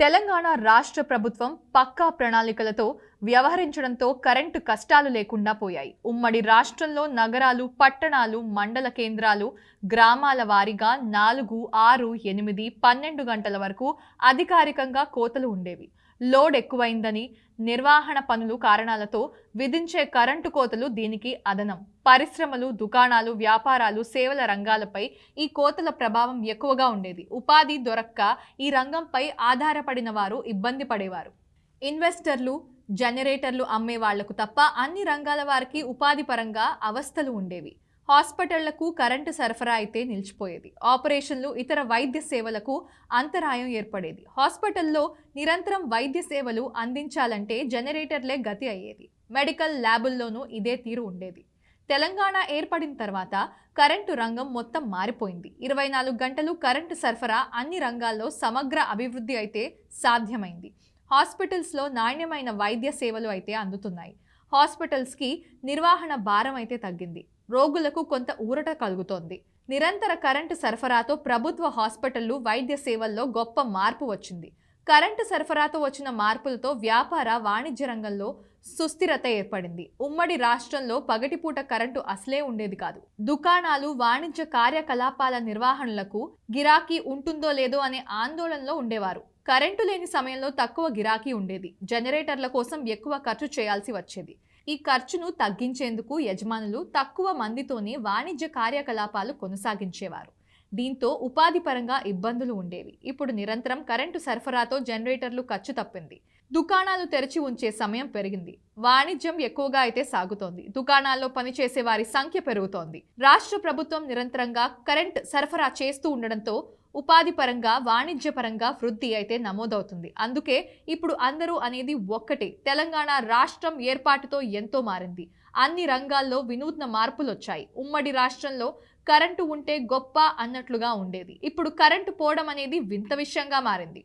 తెలంగాణ రాష్ట్ర ప్రభుత్వం పక్కా ప్రణాళికలతో వ్యవహరించడంతో కరెంటు కష్టాలు లేకుండా పోయాయి. ఉమ్మడి రాష్ట్రంలో నగరాలు పట్టణాలు మండల కేంద్రాలు గ్రామాల వారీగా నాలుగు ఆరు ఎనిమిది పన్నెండు గంటల వరకు అధికారికంగా కోతలు ఉండేవి. లోడ్ ఎక్కువైందని నిర్వహణ పనులు కారణాలతో విధించే కరెంటు కోతలు దీనికి అదనం. పరిశ్రమలు దుకాణాలు వ్యాపారాలు సేవల రంగాలపై ఈ కోతల ప్రభావం ఎక్కువగా ఉండేది. ఉపాధి దొరక్క ఈ రంగంపై ఆధారపడిన వారు ఇబ్బంది పడేవారు. ఇన్వెస్టర్లు జనరేటర్లు అమ్మే వాళ్ళకు తప్ప అన్ని రంగాల వారికి ఉపాధి పరంగా అవస్థలు ఉండేవి. హాస్పిటళ్ళకు కరెంటు సరఫరా అయితే నిలిచిపోయేది. ఆపరేషన్లు ఇతర వైద్య సేవలకు అంతరాయం ఏర్పడేది. హాస్పిటల్లో నిరంతరం వైద్య సేవలు అందించాలంటే జనరేటర్లే గతి అయ్యేది. మెడికల్ ల్యాబుల్లోనూ ఇదే తీరు ఉండేది. తెలంగాణ ఏర్పడిన తర్వాత కరెంటు రంగం మొత్తం మారిపోయింది. ఇరవై నాలుగు గంటలు కరెంటు సరఫరా అన్ని రంగాల్లో సమగ్ర అభివృద్ధి అయితే సాధ్యమైంది. హాస్పిటల్స్లో నాణ్యమైన వైద్య సేవలు అయితే అందుతున్నాయి. హాస్పిటల్స్కి నిర్వహణ భారం అయితే తగ్గింది. రోగులకు కొంత ఊరట కలుగుతోంది. నిరంతర కరెంటు సరఫరాతో ప్రభుత్వ హాస్పిటళ్ళు వైద్య సేవల్లో గొప్ప మార్పు వచ్చింది. కరెంటు సరఫరాతో వచ్చిన మార్పులతో వ్యాపార వాణిజ్య రంగంలో సుస్థిరత ఏర్పడింది. ఉమ్మడి రాష్ట్రంలో పగటిపూట కరెంటు అసలే ఉండేది కాదు. దుకాణాలు వాణిజ్య కార్యకలాపాల నిర్వహణలకు గిరాకీ ఉంటుందో లేదో అనే ఆందోళనలో ఉండేవారు. కరెంటు లేని సమయంలో తక్కువ గిరాకీ ఉండేది. జనరేటర్ల కోసం ఎక్కువ ఖర్చు చేయాల్సి వచ్చేది. ఈ ఖర్చును తగ్గించేందుకు యజమానులు తక్కువ మందితోనే వాణిజ్య కార్యకలాపాలు కొనసాగించేవారు. దీంతో ఉపాధి పరంగా ఇబ్బందులు ఉండేవి. ఇప్పుడు నిరంతరం కరెంటు సరఫరాతో జనరేటర్లు ఖర్చు తప్పింది. దుకాణాలు తెరిచి ఉంచే సమయం పెరిగింది. వాణిజ్యం ఎక్కువగా అయితే సాగుతోంది. దుకాణాల్లో పనిచేసే వారి సంఖ్య పెరుగుతోంది. రాష్ట్ర ప్రభుత్వం నిరంతరంగా కరెంట్ సరఫరా చేస్తూ ఉండడంతో ఉపాధి పరంగా వాణిజ్య పరంగా వృద్ధి అయితే నమోదవుతుంది. అందుకే ఇప్పుడు అందరూ అనేది ఒక్కటే. తెలంగాణ రాష్ట్రం ఏర్పాటుతో ఎంతో మారింది. అన్ని రంగాల్లో వినూత్న మార్పులు వచ్చాయి ఉమ్మడి రాష్ట్రంలో కరెంటు ఉంటే గొప్ప అన్నట్లుగా ఉండేది. ఇప్పుడు కరెంటు పోవడం అనేది వింత విషయంగా మారింది.